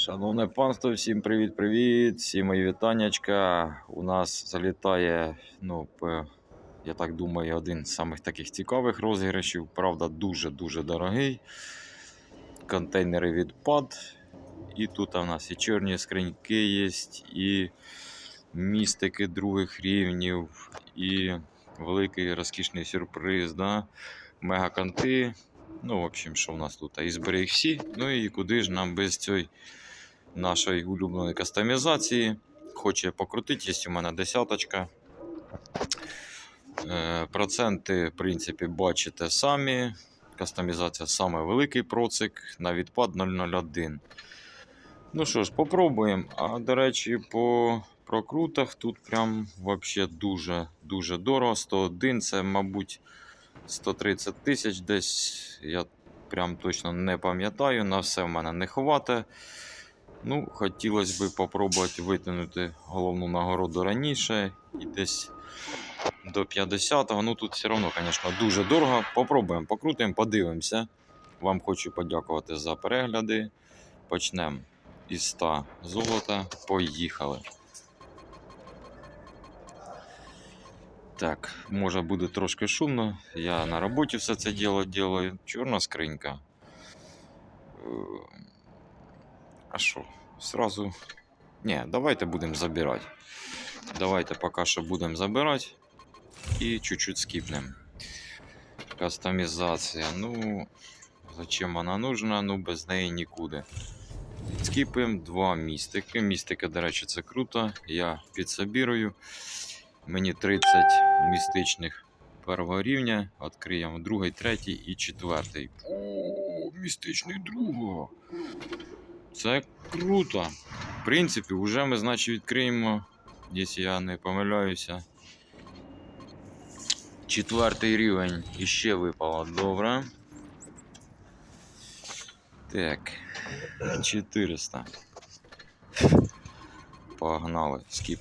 Шановне панство, всім привіт-привіт, всі мої вітаннячка. У нас залітає, ну, я так думаю, один з самих таких цікавих розіграшів. Правда, дуже-дуже дорогий. Контейнери від PAD. І тут у нас і чорні скриньки є, і містики других рівнів, і великий розкішний сюрприз. Да? Мегаканти. Ну, в общем, що в нас тут? І зберіг всі. Ну і куди ж нам без цієї нашої улюбленої кастомізації. Хоче покрутити, є у мене десяточка. Е, Проценти, в принципі, бачите самі. Кастомізація саме великий процик на відпад 001. Ну що ж, попробуємо. А до речі, по прокрутах тут прям вообще дуже дуже дорого. 101 це, мабуть, 130 тисяч десь. Я прям точно не пам'ятаю. На все в мене не хватить. Ну, хотілося б попробувати витягнути головну нагороду раніше і десь до 50-го. Ну тут все одно, звісно, дуже дорого. Попробуємо, покрутимо, подивимося. Вам хочу подякувати за перегляди. Почнемо із 100 золота. Поїхали. Так, може буде трошки шумно. Я на роботі все це діло делаю. Чорна скринька. А що? Сразу. Ні, давайте будемо забирати. Давайте поки що будемо забирати. І чуть-чуть скіпнемо. Кастомізація. Ну, зачем вона нужна? Ну, без неї нікуди. Скіпаємо два містики. Містики, до речі, це круто. Я підсобірую. Мені 30 містичних першого рівня. Відкриємо другий, третій і четвертий. О, містичний другого. Це круто. В принципі, вже ми, значить, відкриємо, якщо я не помиляюся. Четвертий рівень іще випало. Добре. Так. 400. Погнали. Скіп.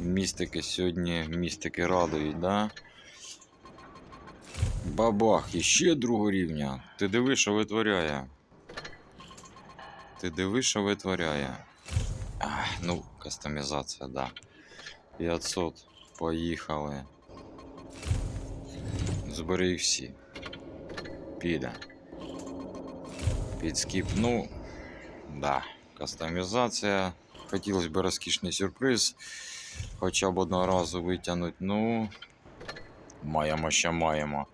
Містики сьогодні, містики радують, да? Бабах, іще другого рівня. Ти диви, що витворяє. Ти диви, що витворяє. Ах, ну, кастомізація, да. 500. Поїхали. Збери всі. Піде. Підскіп, ну. Да. Кастомізація. Хотілося б розкішний сюрприз. Хоча б одного разу витягнути. Ну. Маємо, ще маємо.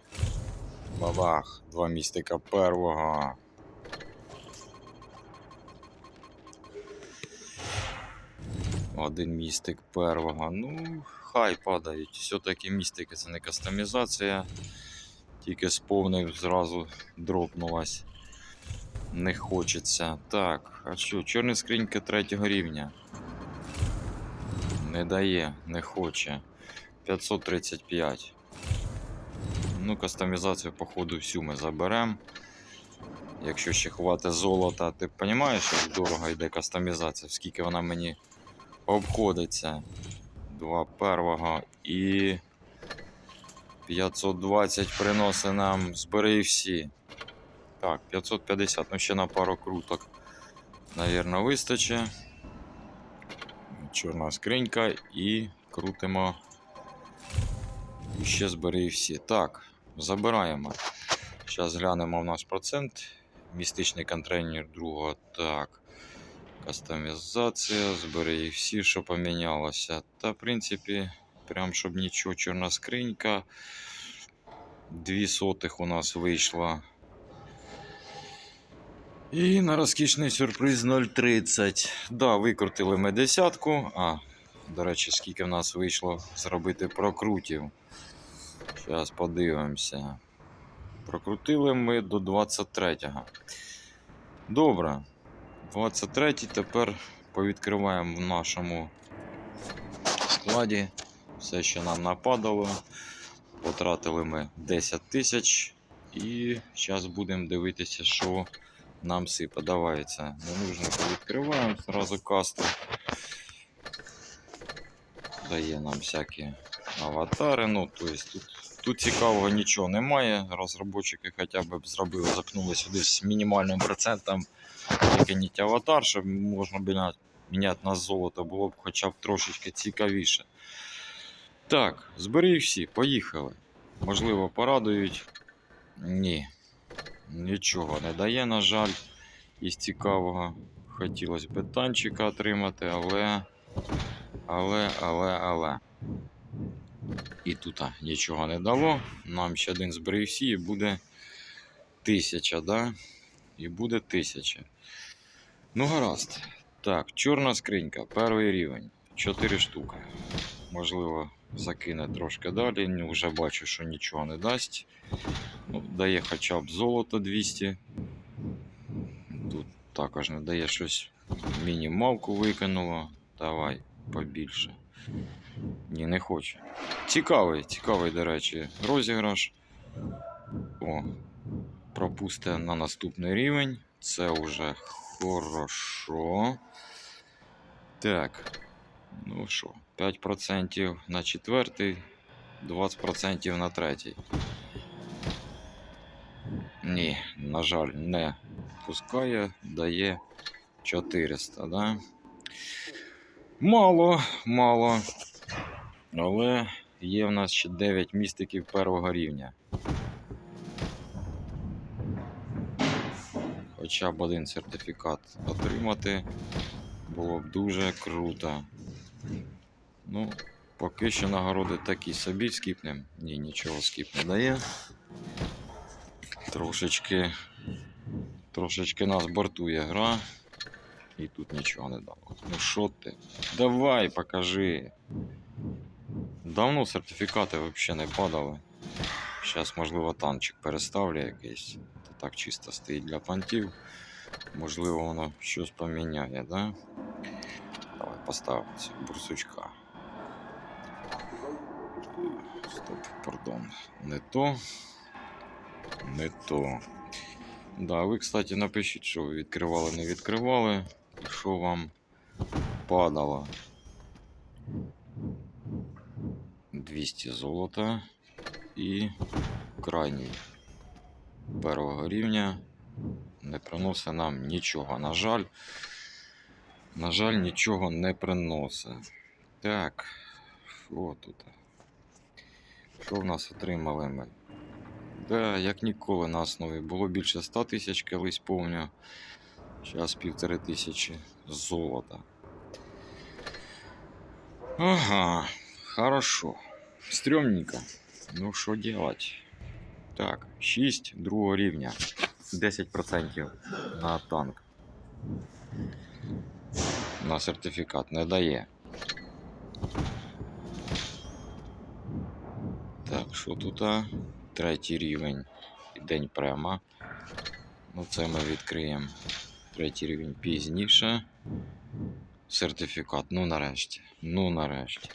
Бабах. Два містика первого. Один містик первого. Ну, хай падають. Все-таки містики це не кастомізація. Тільки сповнив, зразу дропнулась. Не хочеться. Так, а що, чорна скринька третього рівня. Не дає, не хоче. 535. Ну, кастомізацію, походу, всю ми заберемо. Якщо ще хватить золота, ти розумієш, як дорого йде кастомізація, скільки вона мені обходиться. Два первого і 520 приносить нам збери всі. Так, 550, ну ще на пару круток. Навірно, вистачить. Чорна скринька і крутимо. І ще збери всі. Так, забираємо. Зараз глянемо в наш процент. Містичний контейнер другого. Так. Кастомізація, збери всі, що помінялося. Та, в принципі, прям щоб нічого, чорна скринька. Дві сотих у нас вийшло. І на розкішний сюрприз 0,30. Да, викрутили ми десятку. А, до речі, скільки в нас вийшло зробити прокрутів. Зараз подивимося. Прокрутили ми до 23-го. Добре. 23 тепер повідкриваємо в нашому складі. Все, що нам нападало. Потратили ми 10 тисяч. І зараз будемо дивитися, що нам сипа. Давайте. Ненужника відкриваємо зразу касту. Дає нам всякі аватари. Ну, тобто тут, тут цікавого нічого немає. Розробники хоча б зробили, запнули сюди з мінімальним процентом викиніть аватар, щоб можна було міняти на золото, було б хоча б трошечки цікавіше. Так, зберіг всі, поїхали. Можливо, порадують. Ні. Нічого не дає, на жаль, із цікавого. Хотілося б танчика отримати, але. Але, але, але. І тут нічого не дало. Нам ще один зберіг всі і буде тисяча, да? І буде тисяча. Ну, гаразд. Так, чорна скринька, перший рівень. 4 штуки. Можливо, закине трошки далі. Ну, Вже бачу, що нічого не дасть. Ну, дає хоча б золото 200. Тут також не дає щось. Мінімалку викинуло. Давай побільше. Ні, не хоче. Цікавий, цікавий, до речі, розіграш. О, пропусте на наступний рівень. Це вже хорошо. Так. Ну що, 5% на четвертий, 20% на третій. Ні, на жаль, не пускає, дає 400, да? Мало, мало. Але є в нас ще 9 містиків першого рівня. Хоча б один сертифікат отримати було б дуже круто. Ну, поки що нагороди такі собі скіпнем. Ні, нічого скіп не дає. Трошечки. Трошечки нас бортує гра. І тут нічого не дало. Ну що ти? Давай, покажи. Давно сертифікати взагалі не падали. Зараз, можливо, танчик переставлю якийсь. Та так чисто стоїть для понтів. Можливо, воно щось поміняє, да? Давай поставимо бурсучка. Стоп, пардон. Не то. Не то. Да, ви, кстати, напишіть, що ви відкривали, не відкривали. Що вам падало. 200 золота і крайній першого рівня не приносить нам нічого. На жаль, на жаль, нічого не приносить. Так, що тут? Що в нас отримали ми? Да, як ніколи на основі. Було більше 100 тисяч колись повню. Зараз півтори тисячі золота. Ага, хорошо. Стрёмненько. Ну що делать? Так, 6 другого рівня. 10% на танк. На сертифікат не дає. Так, що тут? Третій рівень. День према. Ну, це ми відкриємо. Третій рівень пізніше. Сертифікат. Ну нарешті. Ну нарешті.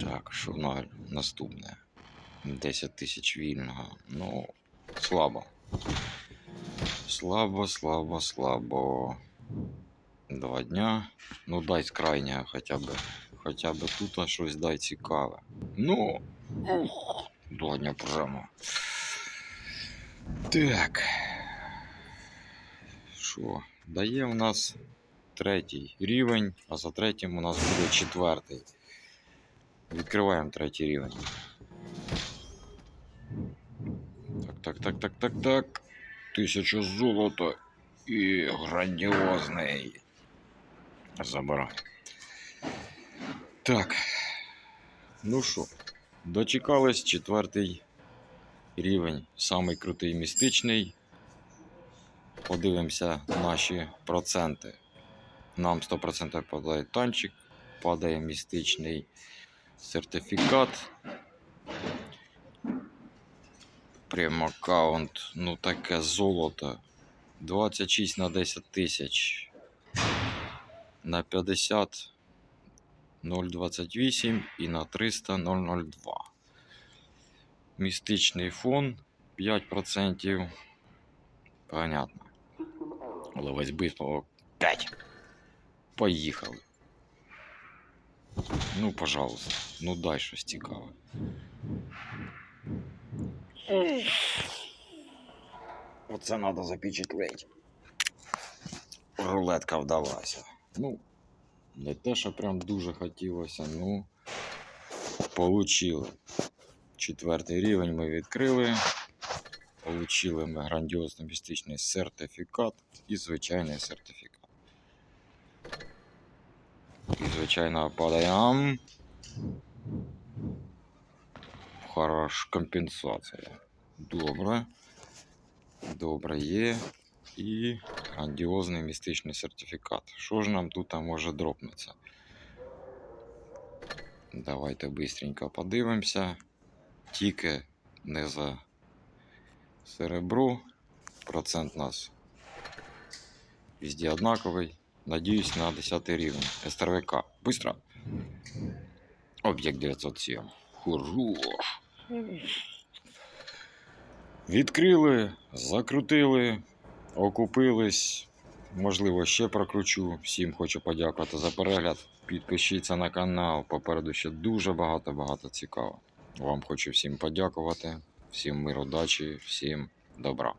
Так, що наступне? 10 тисяч вільного. Ну, слабо. Слабо, слабо, слабо. Два дня. Ну, дай крайнього хоча б. Хоча б тут щось дай цікаве. Ну. Ух, два дня прямо. Так. Що? Дає в нас третій рівень, а за третім у нас буде четвертий. Відкриваємо третій рівень. Так, так, так, так, так, так. Тисяча золота і грандіозний. Забирай. Так. Ну що, дочекались четвертий рівень, самий крутий містичний. Подивимося наші проценти. Нам 100% падає танчик, падає містичний сертифікат. Прям аккаунт, ну таке золото. 26 на 10 тисяч. На 50 0,28 і на 300 002. Містичний фон 5%. Понятно. Але весь битвого 5. Поїхали. Ну, пожалуйста. Ну дай щось цікаве. Оце треба запечатлеть. Рулетка вдалася. Ну, не те, що прям дуже хотілося, ну, получили. Четвертий рівень ми відкрили. Получили ми грандіозно містичний сертифікат і звичайний сертифікат. І звичайно падаємо. Хорош компенсація. Добре. Добре є. І грандіозний містичний сертифікат. Що ж нам тут може дропнутися? Давайте бистренько подивимося. Тільки не за серебро. Процент у нас везде однаковий. Надіюсь на 10 рівень. СТРВК. Быстро. Об'єкт 907. Хорош. Відкрили, закрутили, окупились. Можливо, ще прокручу. Всім хочу подякувати за перегляд. Підпишіться на канал. Попереду ще дуже багато-багато цікаво. Вам хочу всім подякувати. Всім миру, удачі, всім добра.